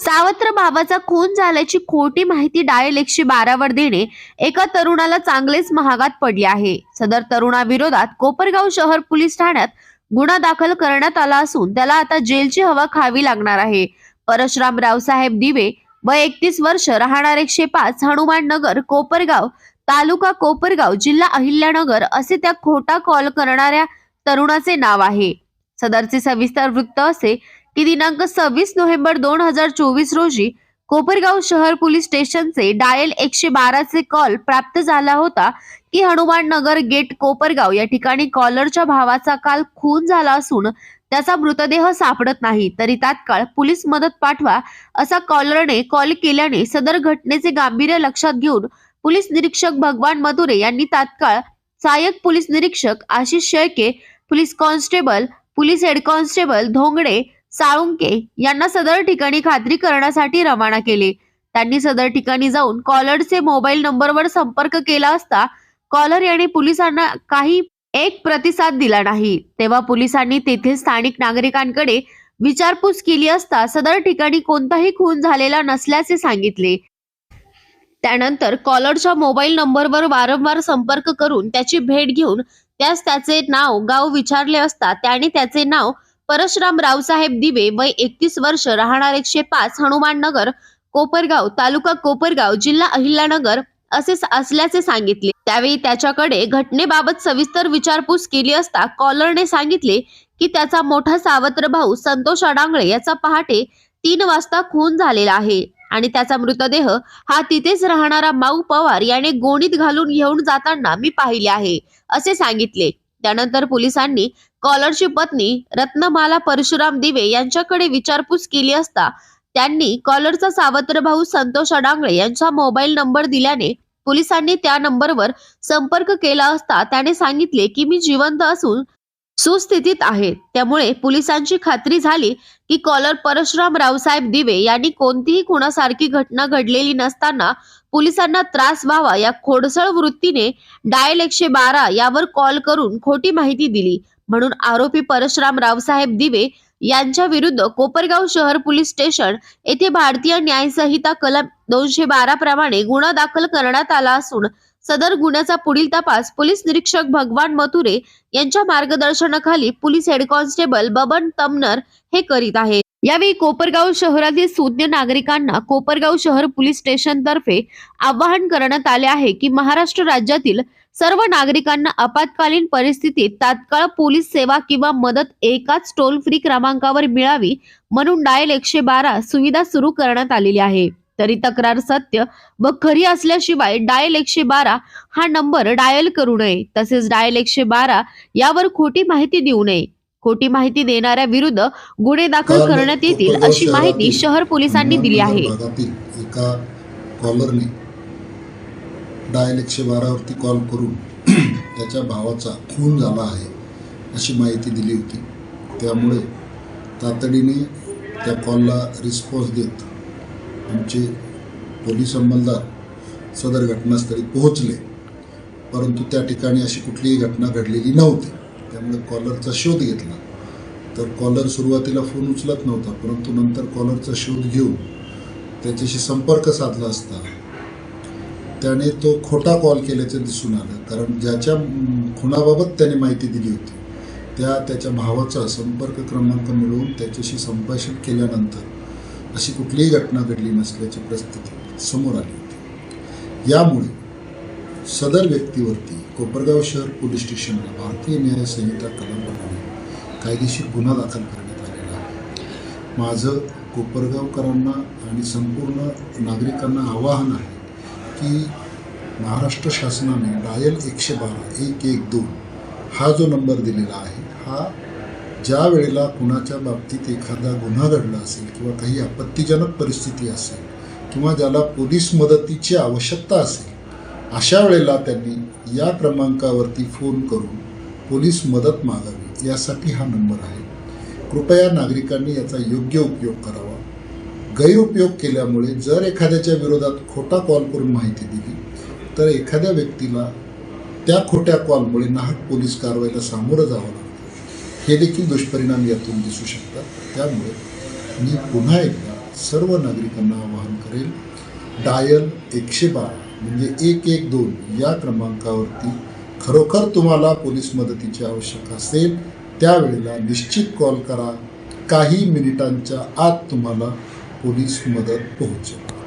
सावत्र भावाचा खून झाल्याची खोटी माहिती डायल एकशे बारावर देणे एका तरुणाला चांगलेच महागात पडले आहे. सदर तरुणाविरोधात कोपरगाव शहर पोलीस ठाण्यात गुन्हा दाखल करण्यात आला असून त्याला आता जेलची हवा खावी लागणार आहे. परशुराम रावसाहेब दिवे व एकतीस वर्ष राहणार एकशे पाच हनुमान नगर कोपरगाव तालुका कोपरगाव जिल्हा अहिल्यानगर असे त्या खोटा कॉल करणाऱ्या तरुणाचे नाव आहे. सदरचे सविस्तर वृत्त असे की दिनांक सव्वीस नोव्हेंबर दोन हजार चोवीस रोजी कोपरगाव शहर पोलीस स्टेशनचे डायल एकशे बाराचे कॉल प्राप्त झाला होता की हनुमान नगर गेट कोपरगाव या ठिकाणी कॉलरच्या भावाचा काल खून झाला असून त्याचा मृतदेह सापडत नाही. तरी तात्काळ पोलीस मदत पाठवा असा कॉलरने कॉल केल्याने सदर घटनेचे गांभीर्य लक्षात घेऊन पोलीस निरीक्षक भगवान मधुरे यांनी तात्काळ सहाय्यक पोलीस निरीक्षक Ashish Shelke police constable police head constable Dhongde Salunke यांना सदर ठिकाणी खात्री करण्यासाठी रवाना केले. त्यांनी सदर ठिकाणी जाऊन कॉलरचे मोबाईल नंबरवर संपर्क केला असता कॉलर याने पोलिसांना काही एक प्रतिसाद दिला नाही. तेव्हा पोलिसांनी तेथील स्थानिक नागरिकांकडे विचारपूस केली असता सदर ठिकाणी कोणताही खून झालेला नसल्याचे सांगितले. त्यानंतर कॉलरच्या मोबाईल नंबरवर वारंवार संपर्क करून त्याची भेट घेऊन त्यास त्याचे नाव गाव विचारले असता त्याने त्याचे नाव परशुराम रावसाहेब दिवे वय एकतीस वर्ष राहणार एकशे पाच हनुमान नगर कोपरगाव तालुका कोपरगाव जिल्हा अहिल्यानगर असे असल्याचे सांगितले. त्यावेळी त्याच्याकडे घटनेबाबत सविस्तर विचारपूस केली असता कॉलरने सांगितले की त्याचा मोठा सावत्र भाऊ संतोष अडांगळे याचा पहाटे तीन वाजता खून झालेला आहे आणि त्याचा मृतदेह हा तिथेच राहणारा माऊ पवार याने गोणीत घालून घेऊन जाताना मी पाहिले आहे असे सांगितले. त्यानंतर पोलिसांनी कॉलरची पत्नी रत्नमाला परशुराम दिवे यांच्याकडे विचारपूस केली असता त्यांनी कॉलरचा सावत्र भाऊ संतोष अडांगळे यांचा मोबाईल नंबर दिल्याने पोलिसांनी त्या नंबरवर संपर्क केला असता त्याने सांगितले की मी जिवंत असून सुस्थितीत आहे. त्यामुळे पोलिसांची खात्री झाली की कॉलर परशुराम रावसाहेब दिवे यांनी कोणतीही खुणासारखी घटना घडलेली नसताना पोलिसांना त्रास व्हावा या खोडसळ वृत्तीने डायल एकशे बारा यावर कॉल करून खोटी माहिती दिली. म्हणून आरोपी परशुराम रावसाहेब दिवे यांच्या विरुद्ध कोपरगाव शहर पोलीस स्टेशन येथे भारतीय न्याय संहिता कलम दोनशे बारा प्रमाणे गुन्हा दाखल करण्यात आला असून सदर गुन्ह्याचा पुढील तपास पोलीस निरीक्षक भगवान मथुरे यांच्या मार्गदर्शनाखाली police head constable Baban Tamnar हे करीत आहेत यावेळी कोपरगाव शहरातील सुज्ञ नागरिकांना कोपरगाव शहर पोलीस स्टेशन तर्फे आवाहन करण्यात आले आहे की महाराष्ट्र राज्यातील सर्व नागरिकांना आपत्कालीन परिस्थितीत तात्काळ पोलीस सेवा किंवा मदत एकाच टोल फ्री क्रमांकावर मिळावी म्हणून डायल एकशे बारा सुविधा सुरू करण्यात आलेली आहे. तरी तक्रार सत्य व खरी असल्याशिवाय डायल एकशे बारा हा नंबर डायल करू नये. तसेच डायल एकशे बारा यावर खोटी माहिती देऊ नये. खोटी माहिती देणाऱ्या विरुद्ध गुन्हे दाखल करण्यात येतील अशी माहिती शहर पोलिसांनी दिली आहे. एका कॉलरने डायल एकशे बारावरती कॉल करून त्याच्या भावाचा खून झाला आहे अशी माहिती दिली होती. त्यामुळे तातडीने त्या कॉलला रिस्पॉन्स देत आमचे पोलीस अंमलदार सदर घटनास्थळी पोहोचले. परंतु त्या ठिकाणी अशी कुठलीही घटना घडलेली नव्हती. त्यामुळे कॉलरचा शोध घेतला. तर कॉलर सुरुवातीला फोन उचलत नव्हता परंतु नंतर कॉलरचा शोध घेऊन त्याच्याशी संपर्क साधला असता. त्याने तो खोटा कॉल केल्याचं दिसून आलं कारण ज्याच्या खुनाबाबत त्याने माहिती दिली होती त्या त्याच्या भावाचा संपर्क क्रमांक मिळवून त्याच्याशी संभाषण केल्यानंतर अशी कुठलीही घटना घडली नसल्याची परिस्थिती समोर आली होती. यामुळे सदर व्यक्तीवरती कोपरगाव शहर पोलीस स्टेशनला भारतीय न्याय संहिता कलमप्रमाणे कायदेशीर गुन्हा दाखल करण्यात आलेला आहे. माझं कोपरगावकरांना आणि संपूर्ण नागरिकांना आवाहन आहे की महाराष्ट्र शासनाने डायल एकशे बारा एक एक दोन हा जो नंबर दिलेला आहे हा ज्या वेळेला कुणाच्या बाबतीत एखादा गुन्हा घडला असेल किंवा काही आपत्तीजनक परिस्थिती असेल किंवा ज्याला पोलीस मदतीची आवश्यकता असेल अशा वेळेला त्यांनी या क्रमांकावरती फोन करून पोलीस मदत मागावी यासाठी हा नंबर आहे. कृपया नागरिकांनी याचा योग्य उपयोग करावा. गैरउपयोग केल्यामुळे जर एखाद्याच्या विरोधात खोटा कॉल करून माहिती दिली तर एखाद्या व्यक्तीला त्या खोट्या कॉलमुळे नाहक पोलीस कारवाईला सामोरं जावं लागतं. हे देखील दुष्परिणाम यातून दिसू शकतात. त्यामुळे मी पुन्हा एकदा सर्व नागरिकांना आवाहन करेल डायल एकशे बारा. म्हणजे एक एक दोन या क्रमांकावरती खरोखर तुम्हाला पोलीस मदतीची आवश्यक असेल त्यावेळेला निश्चित कॉल करा. काही मिनिटांच्या आत तुम्हाला पोलीस मदत पोहोचेल.